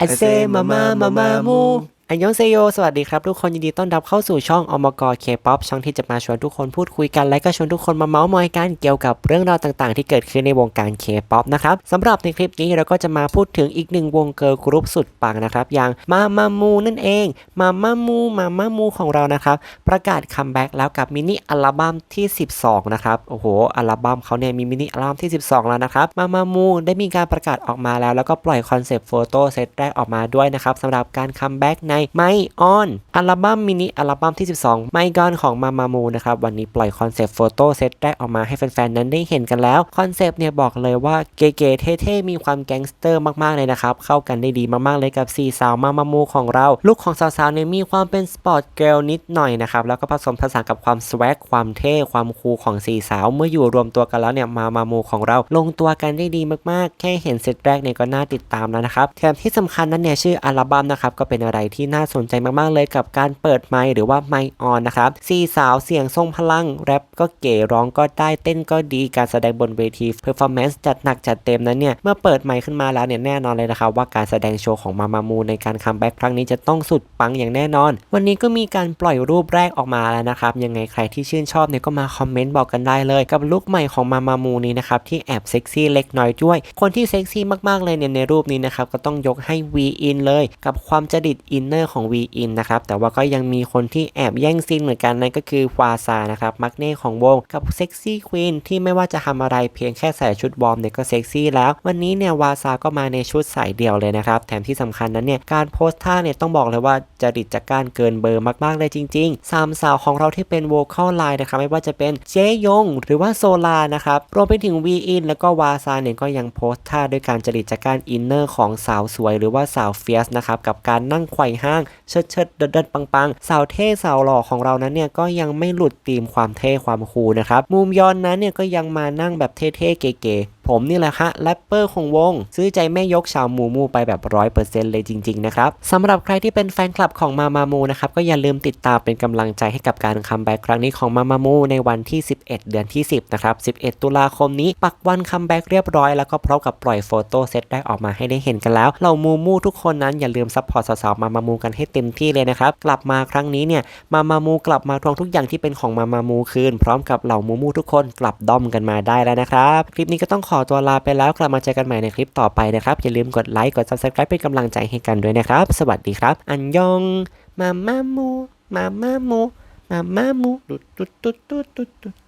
ไอเซมามามามามู อันยองเซโย สวัสดีครับทุกคนยินดีต้อนรับเข้าสู่ช่องอมกเคป๊อปช่องที่จะมาชวนทุกคนพูดคุยกัน และก็ชวนทุกคนมาเมาส์มอยกันเกี่ยวกับเรื่องราวต่างๆ ที่เกิดขึ้นในวงการเคป๊อปนะครับสำหรับในคลิปนี้เราก็จะมาพูดถึงอีกหนึ่งวงเกิร์ลกรุ๊ปสุดปังนะครับ อย่างมามามูนั่นเอง มามามูมามามูของเรานะครับ ประกาศคัมแบ็กแล้วกับมินิอัลบั้มที่ 12 นะครับ โอ้โห อัลบั้มเขาเนี่ยมีมินิอัลบั้มที่ 12 แล้วนะครับ มามามูได้มีการประกาศออกมาแล้ว แล้วก็ปล่อยคอนเซปต์โฟโต้เซตแรกออกมาด้วยนะครับสำหรับการคัมแบ็กในไม่ออนอัลบั้มมินิอัลบั้มที่ 12 ไม่กอนของมามามูนะครับ วันนี้ปล่อยคอนเซปต์โฟโต้เซตแรกออกมาให้แฟนๆ นั้นได้เห็นกันแล้ว คอนเซปต์เนี่ยบอกเลยว่าเก๋ๆเท่ๆ มีความแก๊งสเตอร์มากๆ เลยนะครับ เข้ากันได้ดีมากๆ เลยกับสี่สาวมามามูของเราลุคของสาวๆ เนี่ยมีความเป็นสปอร์ตเกิร์ลนิดหน่อยนะครับ แล้วก็ผสมผสานกับความสวักความเท่ ความคูลของสี่สาว เมื่ออยู่รวมตัวกันแล้วเนี่ยมามามูของเรา ลงตัวกันได้ดีมากๆ แค่เห็นเซตแรกเนี่ยก็น่าติดตามแล้วนะครับแถมที่สำคัญนั้นเนี่ยชื่ออัลบั้มนะครับก็เป็นอะไรที่น่าสนใจมากๆเลยกับการเปิดไมค์หรือว่าไมค์ออนนะครับสี่สาวเสียงทรงพลัง แรปก็เก๋ร้องก็ได้เต้นก็ดีการแสดงบนเวทีเพอร์ฟอร์แมนซ์จัดหนักจัดเต็มนั้นเนี่ย เมื่อเปิดไมค์ขึ้นมาแล้วเนี่ยแน่นอนเลยนะครับว่าการแสดงโชว์ของมามามูในการคัมแบ็กครั้งนี้จะต้องสุดปังอย่างแน่นอน วันนี้ก็มีการปล่อยรูปแรกออกมาแล้วนะครับยังไงใครที่ชื่นชอบเนี่ยก็มาคอมเมนต์บอกกันได้เลยกับลุคใหม่ของมามามูนี้นะครับที่แอบเซ็กซี่เล็กน้อยด้วย คนที่เซ็กซี่มากๆเลยเนี่ยในรูปนี้นะครับก็ต้องยกให้ V in เลย กับความจดิตอินเนอร์ของ V in นะครับแต่ว่าก็ยังมีคนที่แอบแย่งซีนเหมือนกันนั่นก็คือวาซานะครับมักเน่ของวงกับเซ็กซี่ควีนที่ไม่ว่าจะทำอะไรเพียงแค่ใส่ชุดวอร์มเนี่ยก็เซ็กซี่แล้ววันนี้เนี่ยวาซาก็มาในชุดสายเดี่ยวเลยนะครับแถมที่สำคัญนั้นเนี่ยการโพสท่าเนี่ยต้องบอกเลยว่าจริตจักการเกินเบอร์มากๆเลยจริงๆสามสาวของเราที่เป็นโวคอลไลน์นะครับไม่ว่าจะเป็นเจยง หรือว่าโซลานะครับรวมไปถึงวีอินแล้วก็วาซาเนี่ยก็ยังโพสท่าด้วยการจริตจักการอินเนอร์ของสาวสวย หรือว่าสาวเฟียสนะครับกับการนั่งไขว่ห้างเชิดเชิดเดินเดินๆปังๆสาวเท่สาวหล่อของเรานั้นเนี่ยก็ยังไม่หลุดธีมความเท่ความคูลนะครับมุมย้อนนั้นเนี่ยก็ยังมานั่งแบบเท่ๆเก๋ๆผมนี่แหละฮะแรปเปอร์ของวง ซื้อใจแม่ยกชาวมูมูไปแบบร้อยเปอร์เซ็นต์เลยจริง ๆ นะครับสำหรับใครที่เป็นแฟนคลับของมามามูนะครับ ก็อย่าลืมติดตามเป็นกำลังใจให้กับการคัมแบ็กครั้งนี้ของมามามูในวันที่ 11 เดือนที่ 10 นะครับ 11 ตุลาคมนี้ ปักวันคัมแบ็กเรียบร้อยแล้วก็พร้อมกับปล่อยโฟโต้เซตได้ออกมาให้ได้เห็นกันแล้ว เรามูมูทุกคนนั้นอย่าลืมซัพพอร์ตสาวๆมามามูกันให้เต็มที่เลยนะครับกลับมาครั้งนี้เนี่ยมามามูกลับมาทวงทุกอย่างที่เป็นของมามามูคืน พร้อมกับเหล่ามูมูทุกคนกลับด้อมกันมาได้แล้วนะครับคลิปนี้ก็ต้องขอตัวลาไปแล้วกลับมาเจอกันใหม่ในคลิปต่อไปนะครับ อย่าลืมกดไลค์กด subscribe เป็นกำลังใจให้กันด้วยนะครับ สวัสดีครับ อันยองมามามูมามามูมามามูดุดดุดดุดดุดดุด